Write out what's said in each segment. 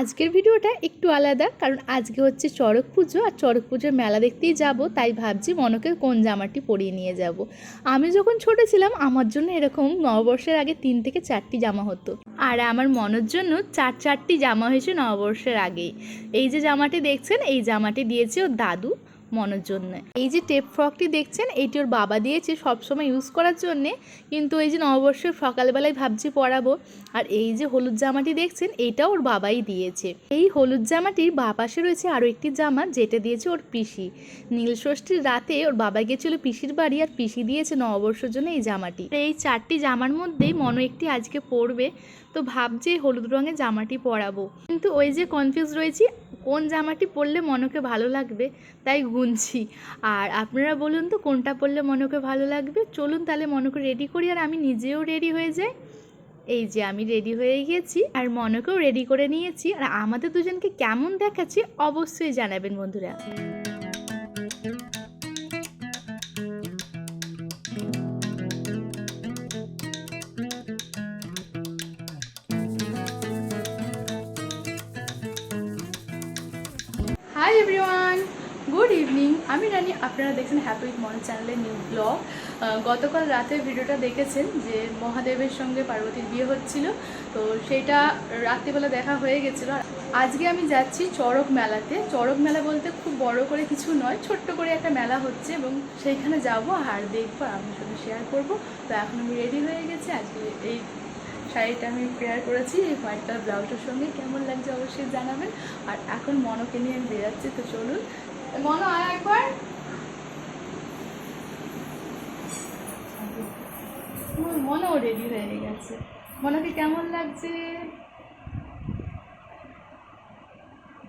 আজকের ভিডিওটা একটু আলাদা, কারণ আজকে হচ্ছে চড়ক পুজো আর চড়ক পুজোর মেলা দেখতেই যাব, তাই ভাবছি মনকে কোন জামাটি পরিয়ে নিয়ে যাব। আমি যখন ছোট ছিলাম, আমার জন্য এরকম নববর্ষের আগে তিন থেকে চারটি জামা হতো। আর আমার মনের জন্য চার চারটি জামা হয়েছে নববর্ষের আগেই। এই যে জামাটি দেখছেন, এই জামাটি দিয়েছে ওর দাদু। মনের জন্য। এই যে টেপ ফ্রকটি দেখছেন এইটি ওর বাবা দিয়েছে সবসময় ইউজ করার জন্যে, কিন্তু এই যে নববর্ষের সকালবেলায় ভাবছি পরাবো, আর এই যে হলুদ জামাটি দেখছেন এটা ওর বাবাই দিয়েছে। এই হলুদ জামাটির বা পাশে রয়েছে আরও একটি জামা, যেটা দিয়েছে ওর পিসি। নীলষষ্ঠীর রাতে ওর বাবা গেছিল পিসির বাড়ি, আর পিসি দিয়েছে নববর্ষের জন্য এই জামাটি। এই চারটি জামার মধ্যেই মনো একটি আজকে পরবে, তো ভাবছে হলুদ রঙের জামাটি পরাবো। কিন্তু ওই যে কনফিউজ রয়েছি কোন জামাটি পরলে মনকে ভালো লাগবে, তাই গুনছি। আর আপনারা বলুন তো, কোনটা পরলে মনকে ভালো লাগবে? চলুন তাহলে মনকে রেডি করি, আর আমি নিজেও রেডি হয়ে যাই। এই যে আমি রেডি হয়ে গিয়েছি, আর মনকেও রেডি করে নিয়েছি। আর আমাদের দুজনকে কেমন দেখাচ্ছে, অবশ্যই জানাবেন বন্ধুরা। আপনারা দেখছেন হ্যাপি উইথ মন চ্যানেলের নিউ ব্লগ গতকাল রাতে ভিডিওটা দেখেছেন যে মহাদেবের সঙ্গে পার্বতীর বিয়ে হচ্ছিল, তো সেইটা রাত্রিবেলা দেখা হয়ে গেছিল। আজকে আমি যাচ্ছি চড়ক মেলাতে। চড়ক মেলা বলতে খুব বড় করে কিছু নয়, ছোট্ট করে একটা মেলা হচ্ছে এবং সেইখানে যাব আর দেখব আপনার সাথে শেয়ার করব। তো এখন আমি রেডি হয়ে গেছি। আজকে এই শাড়িটা আমি পেয়ার করেছি, এই হোয়াইট কালার ব্লাউজের সঙ্গে। কেমন লাগছে অবশ্যই জানাবেন। আর এখন মনকে নিয়ে আমি বেরাচ্ছি, তো চলুন। মনো আর একবার। আমার মনও রেডি হয়ে গেছে। মনোকে কেমন লাগছে?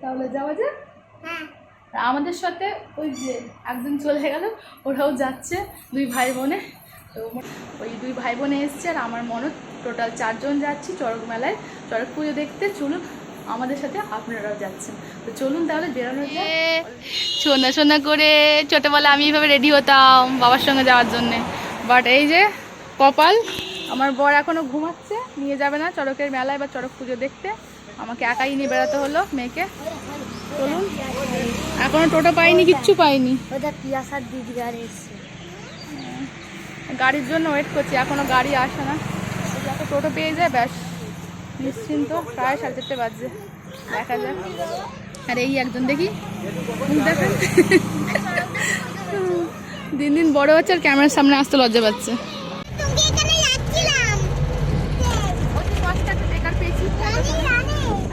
তাহলে যাওয়া যাক? আর আমাদের সাথে ওই যে একজন চলে গেল ওরাও যাচ্ছে দুই ভাই বোনে। তো ওই দুই ভাই বোনে এসছে আর আমার মনে টোটাল চারজন যাচ্ছি চড়ক মেলায়। চড়ক পুজো দেখতে চলুন আমাদের সাথে আপনারাও যাচ্ছেন। তো চলুন তাহলে বেরোনো সোনা সোনা করে ছোটোবেলা আমি এইভাবে রেডি হতাম বাবার সঙ্গে যাওয়ার জন্যে। বাট এই যে কপাল। আমার বর এখনও ঘুমাচ্ছে নিয়ে যাবে না চড়কের মেলায় বা চড়ক পুজো দেখতে। আমাকে একাই নিয়ে বেড়াতে হলো মেয়েকে। চলুন এখনও টোটো পাইনি কিচ্ছু পাইনি। পিয়াসার দিদি গাড়ি এসছে? গাড়ির জন্য ওয়েট করছি এখনও গাড়ি আসে না। টোটো পেয়ে যায় ব্যাস নিশ্চিন্ত প্রায় সাড়ে চারটে বাজছে। দেখা যাক। আর এই একজন দেখি দেখান? দিন দিন বড় হচ্ছে আর ক্যামেরার সামনে আসতে লজ্জা পাচ্ছে তুমি এখানে যাচ্ছিলাম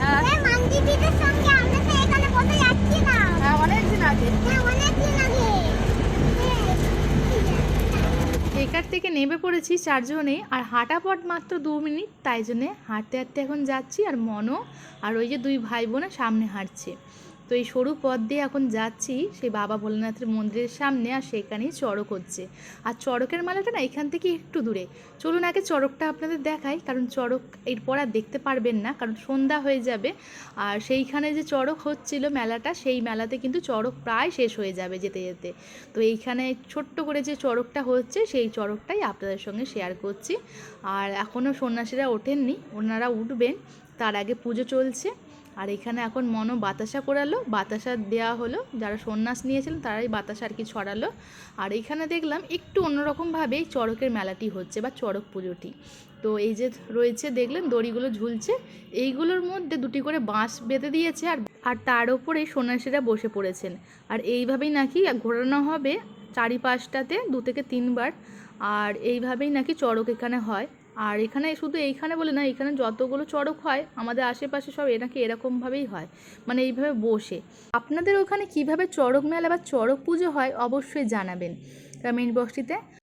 হ্যাঁ। মানজিদিদের সঙ্গে আমরা তো এখানে বসে যাচ্ছিলাম হ্যাঁ অনেকদিন আগে হ্যাঁ অনেকদিন আগে একার থেকে নেমে পড়েছি চারজনে আর হাঁটা পথ মাত্র দু মিনিট, তাই জন্যে হাঁটতে হাঁটতে এখন যাচ্ছি আর মনও আর ওই যে দুই ভাই বোনে সামনে হাঁটছে। তো এই সরু পথ দিয়ে এখন যাচ্ছি, সেই বাবা ভোলেনাথের মন্দিরের সামনে আর সেখানেই চড়ক হচ্ছে। আর চড়কের মেলাটা না এখান থেকে একটু দূরে। চলুন আগে চড়কটা আপনাদের দেখাই, কারণ চড়ক এরপর আর দেখতে পারবেন না, কারণ সন্ধ্যা হয়ে যাবে। আর সেইখানে যে চড়ক হচ্ছিল মেলাটা, সেই মেলাতে কিন্তু চড়ক প্রায় শেষ হয়ে যাবে যেতে যেতে। তো এইখানে ছোট্ট করে যে চড়কটা হচ্ছে, সেই চড়কটাই আপনাদের সঙ্গে শেয়ার করছি। আর এখনও সন্ন্যাসীরা ওঠেননি, ওনারা উঠবেন, তার আগে পুজো চলছে। আর এখানে এখন মনো বাতাসা করালো বাতাসা দেওয়া হলো। যারা সন্ন্যাস নিয়েছিলেন তারাই বাতাসা আর কি ছড়ালো। আর এখানে দেখলাম একটু অন্যরকমভাবে এই চড়কের মেলাটি হচ্ছে বা চড়ক পুজোটি। তো এই যে রয়েছে দেখলেন দড়িগুলো ঝুলছে, এইগুলোর মধ্যে দুটি করে বাঁশ বেঁধে দিয়েছে আর আর তার ওপরে সন্ন্যাসীরা বসে পড়েছেন। আর এইভাবেই নাকি ঘোরানো হবে চারিপাশটাতে দু থেকে তিনবার। আর এইভাবেই নাকি চড়ক এখানে হয়। আর এখানে শুধু এইখানে বলে না, এখানে যতগুলো চড়ক হয়, আমাদের আশেপাশে সব এনাকে নাকি এরকমভাবেই হয়। মানে এইভাবে বসে। আপনাদের ওখানে কীভাবে চড়ক মেলা বা চড়ক পুজো হয়, অবশ্যই জানাবেন। কমেন্ট বক্সটিতে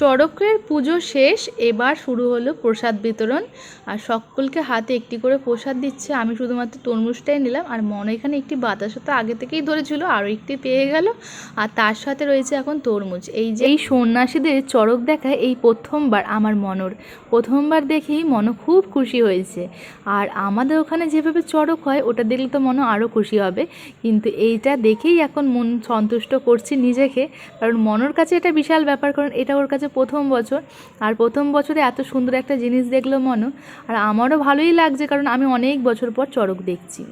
চড়কের পুজো শেষ, এবার শুরু হলো প্রসাদ বিতরণ। আর সকলকে হাতে একটি করে প্রসাদ দিচ্ছে। আমি শুধুমাত্র তরমুজটাই নিলাম। আর মনে এখানে একটি বাতাসা তো আগে থেকেই ধরেছিল, আরও একটি পেয়ে গেল। আর তার সাথে রয়েছে এখন তরমুজ। এই যে এই সন্ন্যাসীদের চড়ক দেখা এই প্রথমবার আমার মনর। প্রথমবার দেখেই মন খুব খুশি হয়েছে। আর আমাদের ওখানে যেভাবে চড়ক হয়, ওটা দেখলে তো মনে আরও খুশি হবে। কিন্তু এইটা দেখেই এখন মন সন্তুষ্ট করছি নিজেকে। কারণ মনের কাছে এটা বিশাল ব্যাপার, কারণ এটা ওর কাছে প্রথম বছর। আর প্রথম বছরে এত সুন্দর একটা জিনিস দেখল মনো। আর আমারও ভালোই লাগছে কারণ আমি অনেক বছর পর চড়ক দেখছি।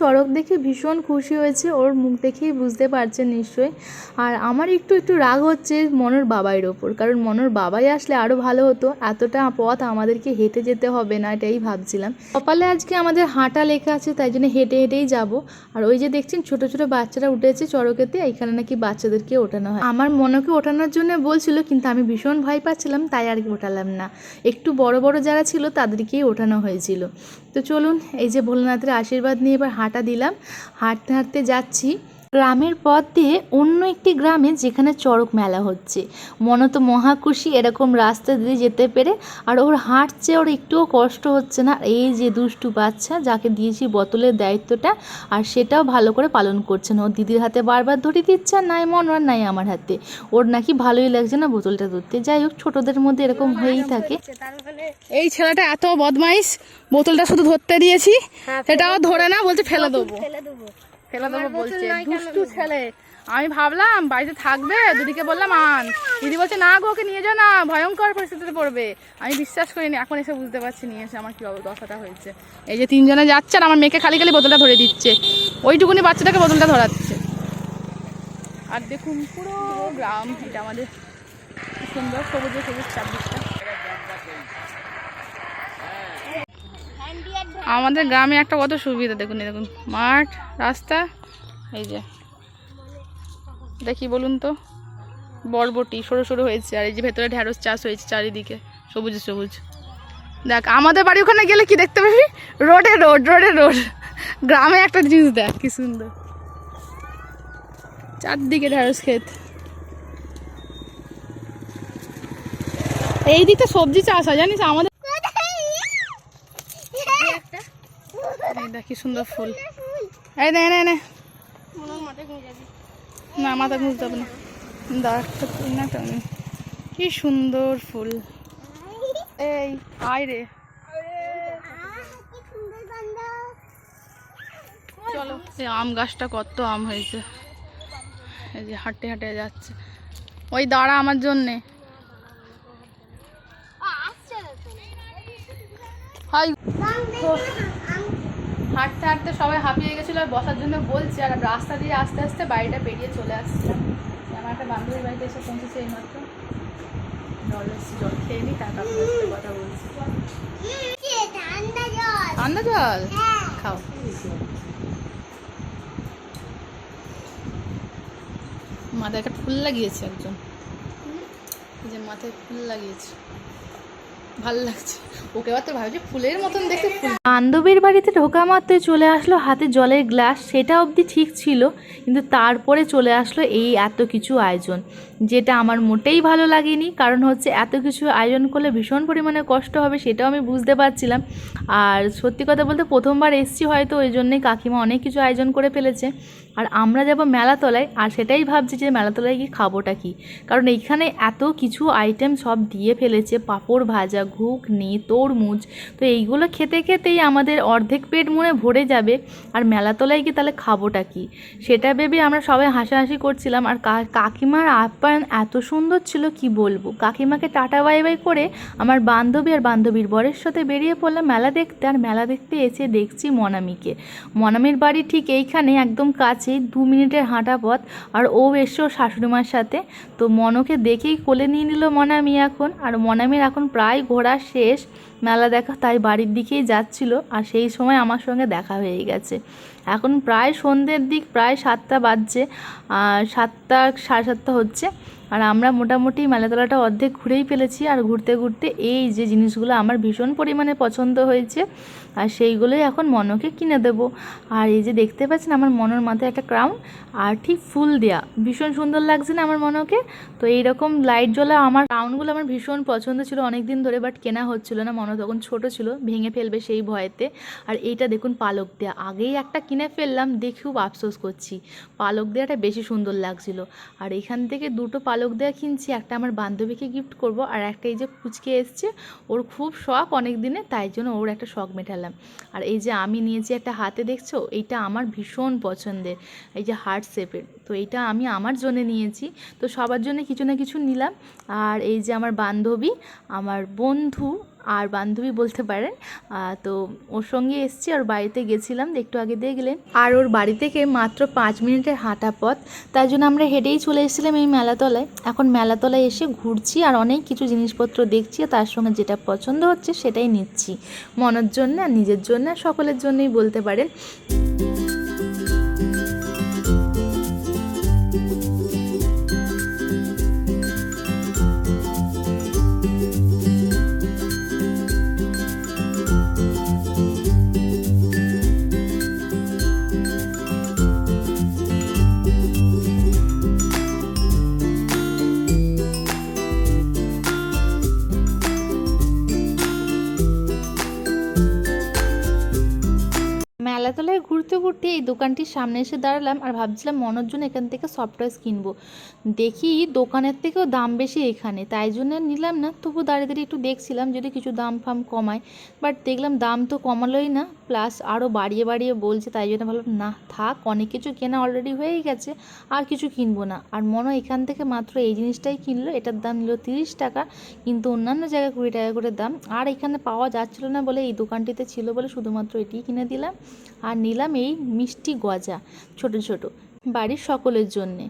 চড়ক দেখে ভীষণ খুশি হয়েছে, ওর মুখ দেখেই বুঝতে পারছেন নিশ্চয়ই। আর আমার একটু একটু রাগ হচ্ছে মনোর বাবাইয়ের ওপর, কারণ মনোর বাবাই আসলে আরও ভালো হতো, এতটা পথ আমাদেরকে হেঁটে যেতে হবে না, এটাই ভাবছিলাম। কপালে আজকে আমাদের হাঁটা লেখা আছে, তাই জন্য হেঁটে হেঁটেই যাব। আর ওই যে দেখছেন ছোট ছোট বাচ্চারা উঠেছে চড়কেতে এখানে নাকি বাচ্চাদেরকে ওঠানো হয়। আমার মনকে ওঠানোর জন্য বলছিল, কিন্তু আমি ভীষণ ভয় পাচ্ছিলাম, তাই আর ওঠালাম না। একটু বড় বড় যারা ছিল, তাদেরকেই ওঠানো হয়েছিল। তো চলুন, এই যে ভোলানাথের আশীর্বাদ নিয়ে এবার হাঁটা দিলাম। হাঁটতে হাঁটতে যাচ্ছি। গ্রামের পথ দিয়ে অন্য একটি গ্রামে যেখানে চড়ক মেলা হচ্ছে। মনে তো মহা খুশি এরকম রাস্তা দিয়ে যেতে পেরে আর ওর হাঁটছে ওর একটুও কষ্ট হচ্ছে না। এই যে দুষ্টু বাচ্চা যাকে দিয়েছি বোতলের দায়িত্বটা আর সেটাও ভালো করে পালন করছে না। ওর দিদির হাতে বারবার ধরে দিচ্ছে আর নাই মন আর নাই আমার হাতে। ওর নাকি ভালোই লাগছে না বোতলটা ধরতে। যাই হোক ছোটোদের মধ্যে এরকম হয়েই থাকে। এই ছেলেটা এত বদমাইশ বোতলটা শুধু ধরতে দিয়েছি এটাও ধরে না বলছে ফেলে দেবো। ফেলে দেবো। বলছে দুষ্টু ছেলে। আমি ভাবলাম বাড়িতে থাকবে? দিদিকে বললাম আন। দিদি বলছে না গো ওকে নিয়ে যাও না ভয়ঙ্কর পরিস্থিতিতে পড়বে। আমি বিশ্বাস করিনি এখন এসে বুঝতে পারছি নিয়ে এসে আমার কি দশাটা হয়েছে। এই যে তিনজনে যাচ্ছে আর আমার মেয়েকে খালি খালি বোতলটা ধরে দিচ্ছে। ওইটুকুনি বাচ্চাটাকে বোতলটা ধরাচ্ছে। আর দেখুন পুরো গ্রাম এটা আমাদের সুন্দর সবুজে সবুজ চারদিকটা। আমাদের গ্রামে একটা কত সুবিধা, দেখুন দেখুন, মাঠ, রাস্তা, এই যে, দেখি বলুন তো, বরবটি সরু সরু হয়েছে, আর এই যে ভেতরে ঢ্যাঁড়স চাষ হয়েছে চারিদিকে, সবুজ সবুজ। দেখ, আমাদের বাড়ি ওখানে গেলে কি দেখতে পাবি? রোডে রোড রোডে রোড। গ্রামে একটা জিনিস দেখ, কি সুন্দর। চারদিকে ঢ্যাঁড়স ক্ষেত। এই দিকটা সবজি চাষ হয়, জানিস? আমাদের এই দেখ কি সুন্দর ফুল। এই নে নে নে। মাথা ঘুরতে হবে না। দাঁড়াটা না কি সুন্দর ফুল। এই আয় রে। চলো এই আম গাছটা কত আম হয়েছে। এই যে হাঁটে হাঁটে যাচ্ছে। ওই দাঁড়া আমার জন্যে। হাই। হাঁটতে হাঁটতে সবাই হাঁপিয়ে গেছিল আর বসার জন্য বলছি, আর রাস্তা দিয়ে আস্তে আস্তে বাড়িটা পেরিয়ে চলে আসছিলাম। আমার একটা বান্ধবীর বাড়িতে এসে পৌঁছেছে এইমাত্র। জল জল খেয়ে নিই তারপর কথা বলছি। জল? খাও। মাথায় একটা ফুল লাগিয়েছে একজন। যে মাথায় ফুল লাগিয়েছে। ভালো লাগছে। ওকে এবার তো ফুলের মতন বান্ধবীর বাড়িতে ঢোকা মাত্রই চলে আসলো হাতে জলের গ্লাস, সেটা অবধি ঠিক ছিল, কিন্তু তারপরে চলে আসলো এই এত কিছু আয়োজন, যেটা আমার মোটেই ভালো লাগেনি, কারণ হচ্ছে এত কিছু আয়োজন করলে ভীষণ পরিমাণে কষ্ট হবে, সেটাও আমি বুঝতে পারছিলাম। আর সত্যি কথা বলতে প্রথমবার এসছি হয়তো, ওই জন্যই কাকিমা অনেক কিছু আয়োজন করে ফেলেছে। আর আমরা যাব মেলাতলায়, আর সেটাই ভাবছি যে মেলাতলায় গিয়ে খাবোটা কি? কারণ এইখানে এত কিছু আইটেম সব দিয়ে ফেলেছে, পাঁপড় ভাজা ঘুগনি তরমুজ। তো এইগুলো খেতে খেতেই আমাদের অর্ধেক পেট মনে ভরে যাবে। আর মেলাতলায় গিয়ে তাহলে খাবোটা কি? সেটা ভেবে আমরা সবাই হাসাহাসি করছিলাম। আর কাকিমার আপ্যায়ন এত সুন্দর ছিল, কি বলব? কাকিমাকে টাটা বাই বাই করে আমার বান্ধবী আর বান্ধবীর বরের সাথে বেরিয়ে পড়লাম মেলা দেখতে। আর মেলা দেখতে এসে দেখছি মনামিকে। মনামির বাড়ি ঠিক এইখানে, একদম কাছেই, দু মিনিটের হাঁটা পথ। আর ও এসছে ওর শাশুড়িমার সাথে। তো মনকে দেখেই কোলে নিয়ে নিল মনামি এখন। আর মনামির এখন প্রায় ঘোরা শেষ মেলা দেখা তাই বাড়ির দিকেই যাচ্ছিল আর সেই সময় আমার সঙ্গে দেখা হয়ে গেছে। এখন প্রায় সন্ধ্যের দিক, প্রায় সাতটা বাজছে, আর সাতটা, সাড়ে সাতটা হচ্ছে। আর আমরা মোটামুটি মেলাতলাটা অর্ধেক ঘুরেই ফেলেছি আর ঘুরতে ঘুরতে এই যে জিনিসগুলো আমার ভীষণ পরিমাণে পছন্দ হয়েছে, আর সেইগুলোই এখন মনকে কিনে দেবো। আর এই যে দেখতে পাচ্ছেন আমার মনের মাথায় একটা ক্রাউন আর ঠিক ফুল দেয়া। ভীষণ সুন্দর লাগছে না আমার মনকে? তো এইরকম লাইট জ্বলা আমার ক্রাউনগুলো আমার ভীষণ পছন্দ ছিল অনেক দিন ধরে বাট কেনা হচ্ছিল না মনে তখন ছোট ছিল, ভেঙে ফেলবে সেই ভয়েতে। আর এইটা দেখুন পালক দেয়া। আগেই একটা কিনে ফেললাম, দেখে খুব আফসোস করছি। পালক দেওয়াটা বেশি সুন্দর লাগছিল। আর এখান থেকে দুটো পালক দেওয়া কিনছি, একটা আমার বান্ধবীকে গিফট করব আর একটা এই যে পুচকে এসছে, ওর খুব শখ অনেক দিনে তাই জন্য ওর একটা শখ মেটালাম। আর এই যে আমি নিয়েছি একটা হাতে, দেখছ? এইটা আমার ভীষণ পছন্দের, এই যে হার্ট শেপের তো এইটা আমি আমার জন্য নিয়েছি। তো সবার জন্য কিছু না কিছু নিলাম। আর এই যে আমার বান্ধবী, আমার বন্ধু আর বান্ধবী বলতে পারেন তো ওর সঙ্গে এসছি আর বাড়িতে গেছিলাম, একটু আগে দিয়ে গেলেন। আর ওর বাড়ি থেকে মাত্র পাঁচ মিনিটের হাঁটা পথ তাই জন্য আমরা হেঁটেই চলে এসেছিলাম এই মেলাতলায়। এখন মেলাতলায় এসে ঘুরছি আর অনেক কিছু জিনিসপত্র দেখছি তার সঙ্গে যেটা পছন্দ হচ্ছে সেটাই নিচ্ছি। মনের জন্য আর নিজের জন্য সকলের জন্যই বলতে পারেন। ঘুরতে এই দোকানটির সামনে এসে দাঁড়ালাম আর ভাবছিলাম মনোর জন্য এখান থেকে সফট টয়েস কিনবো। দেখি দোকানের থেকেও দাম বেশি এখানে, তাই জন্য নিলাম না। তবু দাঁড়িয়ে দাঁড়িয়ে একটু দেখছিলাম যদি কিছু দাম ফাম কমায় বাট দেখলাম দাম তো কমালোই না প্লাস আরও বাড়িয়ে বাড়িয়ে বলছে, তাই জন্য ভাবলাম, না, থাক, অনেক কিছু কেনা অলরেডি হয়েই গেছে, আর কিছু কিনবো না। আর মনো এখান থেকে মাত্র এই জিনিসটাই কিনলো, এটার দাম নিল তিরিশ টাকা, কিন্তু অন্যান্য জায়গায় কুড়ি টাকা করে দাম, আর এখানে পাওয়া যাচ্ছিল না বলে এই দোকানটিতে ছিল বলে শুধুমাত্র এটিই কিনে দিলাম। আর নিলাম এই মিষ্টি গজা, ছোট ছোট, বাড়ির সকলের জন্যে।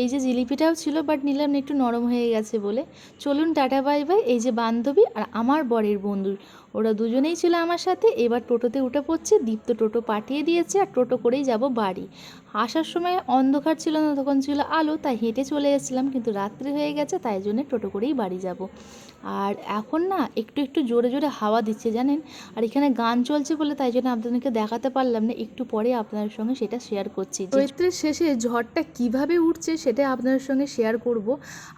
এই যে জিলিপিটাও ছিল বাট নিলাম একটু নরম হয়ে গেছে বলে। চলুন, টাটা, বাই বাই। এই যে বান্ধবী আর আমার বরের বন্ধু, ওরা দুজনেই ছিল আমার সাথে। এবার টোটোতে উঠে পড়ছে, দীপ্ত টোটো পাঠিয়ে দিয়েছে আর টোটো করেই যাব বাড়ি। আসার সময় অন্ধকার ছিল না, তখন ছিল আলো, তাই হেঁটে চলে এসেছিলাম, কিন্তু রাত্রি হয়ে গেছে, তাই জন্য টোটো করেই বাড়ি যাব। আর এখন না একটু একটু জোরে জোরে হাওয়া দিচ্ছে জানেন? আর এখানে গান চলছে বলে তাই জন্য আপনাদেরকে দেখাতে পারলাম না, একটু পরে আপনাদের সঙ্গে সেটা শেয়ার করছি। চৈত্রের শেষে ঝড়টা কীভাবে উঠছে সেটা আপনাদের সঙ্গে শেয়ার করব।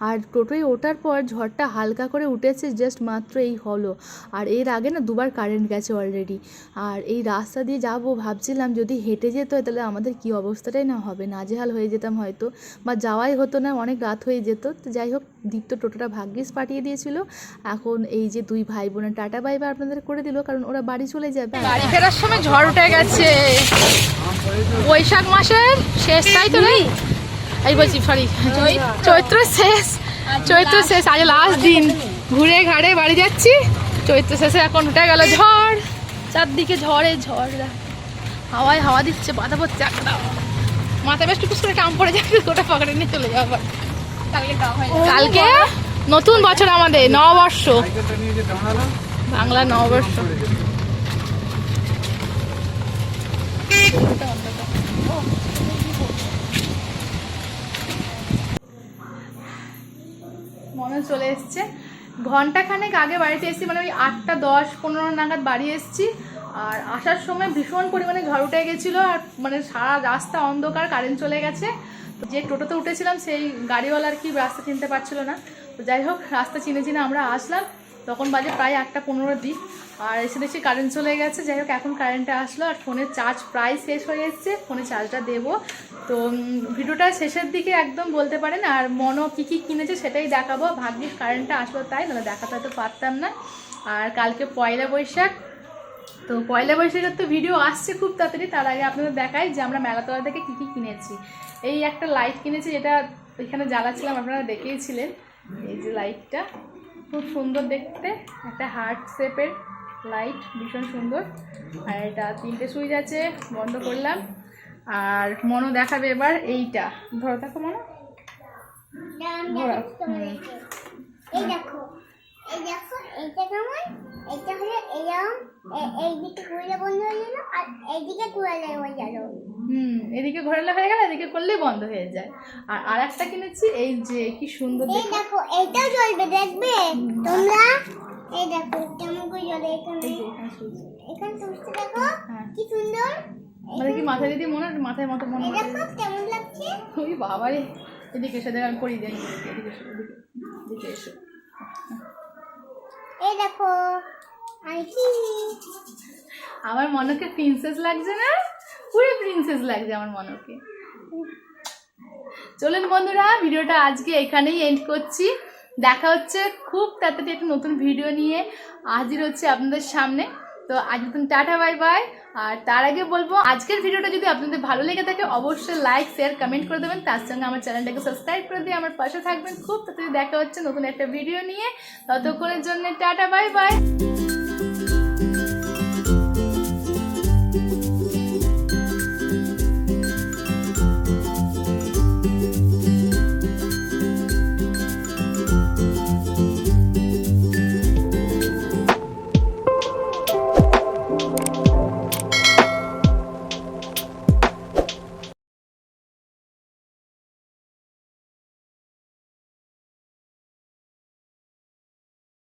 আর টোটোয় ওঠার পর ঝড়টা হালকা করে উঠেছে জাস্ট মাত্র এই হলো। আর এর আগে না দুবার কারেন্ট গেছে অলরেডি আর এই রাস্তা দিয়ে যাব ভাবছিলাম, যদি হেঁটে যেত হয় তাহলে আমাদের কি অবস্থাটাই না হবে? নাজেহাল হয়ে যেতাম হয়তো। বা যাওয়াই হতো না, অনেক রাত হয়ে যেত। তো যাই হোক, দীপ্ত টোটোটা ভাগ্যিস পাঠিয়ে দিয়েছিল। এখন এই যে দুই ভাই বোনের টাটা বাই বাই আপনাদের করে দিল কারণ ওরা বাড়ি চলে যাবে। বাড়ি ফেরার সময় ঝড় উঠে গেছে। বৈশাখ মাসের শেষ তাই তো নেই এই বলছি সরি চৈত্র শেষ চৈত্র শেষ আজ লাস্ট দিন। ঘুরে ঘাড়ে বাড়ি যাচ্ছি চৈত্র শেষে এখন উঠে গেল ঝড়। চারদিকে ঝড়ে ঝড় হাওয়ায় হাওয়া দিচ্ছে বাধা পড়ছে একটা। মাথা বেশ টুকুস করে টাম পড়ে যাবে গোটা পকেটে নিয়ে চলে যাব। কালকে? নতুন বছর আমাদের, নববর্ষ। বাংলা নববর্ষ। মনে চলে এসছে। ঘন্টাখানেক আগে বাড়িতে এসেছি মানে ওই আটটা দশ পনেরো নাগাদ বাড়ি এসেছি। আর আসার সময় ভীষণ পরিমাণে ঝড় উঠে গেছিল আর মানে সারা রাস্তা অন্ধকার, কারেন্ট চলে গেছে। যে টোটোতে উঠেছিলাম, সেই গাড়িওয়ালা আর কি রাস্তা চিনতে পারছিল না। তো যাই হোক, রাস্তা চিনে চিনে আমরা আসলাম। তখন বাজে প্রায় আটটা পনেরো দিক। আর এসে দেখছি কারেন্ট চলে গেছে। যাই হোক, এখন কারেন্টটা আসলো আর ফোনের চার্জ প্রায় শেষ হয়ে এসছে। ফোনে চার্জটা দেবো। তো ভিডিওটা শেষের দিকে একদম বলতে পারেন। আর মনও কী কী কিনেছে সেটাই দেখাবো। ভাগ্যিস কারেন্টটা আসলো তাই, নাহলে দেখাতে হয়তো পারতাম না। আর কালকে পয়লা বৈশাখ। তো পয়লা বৈশাখের তো ভিডিও আসছে খুব তাড়াতাড়ি। তার আগে আপনাদের দেখাই যে আমরা মেলাতলা থেকে কী কী কিনেছি। এই একটা লাইট কিনেছি, যেটা এখানে জ্বালাচ্ছিলাম, আপনারা দেখেইছিলেন। এই যে লাইটটা খুব সুন্দর দেখতে। একটা হার্ট শেপের লাইট ভীষণ সুন্দর। আর এটা তিনটে সুইচ আছে, বন্ধ করলাম। আর মনো দেখাবে এবার এইটা। ধরো দেখো মনো। এইদিকে ঘুরলে বন্ধ হয়ে গেল, আর এইদিকে হয়ে গেল। হুম এদিকে ঘোরালে হয়ে গেল এদিকে করলেই বন্ধ হয়ে যায়। আর আর একটা কিনেছি এই যে কি সুন্দর দেখো। এইটাও জ্বলবে দেখবে? তোমরা এই দেখো কেমন করে জ্বলে? এখানে। এখানে সুইচ। দেখো হ্যাঁ। কি সুন্দর। মানে কি মাথায় দিদি মনে মাথায় মতো মনে হয়। দেখো কেমন লাগছে? ওই বাবারে এদিকে এসে দেখ আমি করিয়ে দিই এদিকে এসো এদিকে এদিকে এসো। এই দেখো আর কি? আমার মনকে প্রিন্সেস লাগছে না? পুরো প্রিন্সেস লাগছে আমার মনকে চলুন বন্ধুরা, ভিডিওটা আজকে এখানেই এন্ড করছি। দেখা হচ্ছে খুব তাড়াতাড়ি একটা নতুন ভিডিও নিয়ে। হাজির হচ্ছে আপনাদের সামনে। তো আজ নতুন টাটা বাই বাই আর তার আগে বলব, আজকের ভিডিওটা যদি আপনাদের ভালো লেগে থাকে, অবশ্যই লাইক শেয়ার কমেন্ট করে দেবেন। তার সঙ্গে আমার চ্যানেলটাকে সাবস্ক্রাইব করে দিয়ে আমার পাশে থাকবেন। খুব তাড়াতাড়ি দেখা হচ্ছে নতুন একটা ভিডিও নিয়ে। ততক্ষণের জন্য টাটা বাই বাই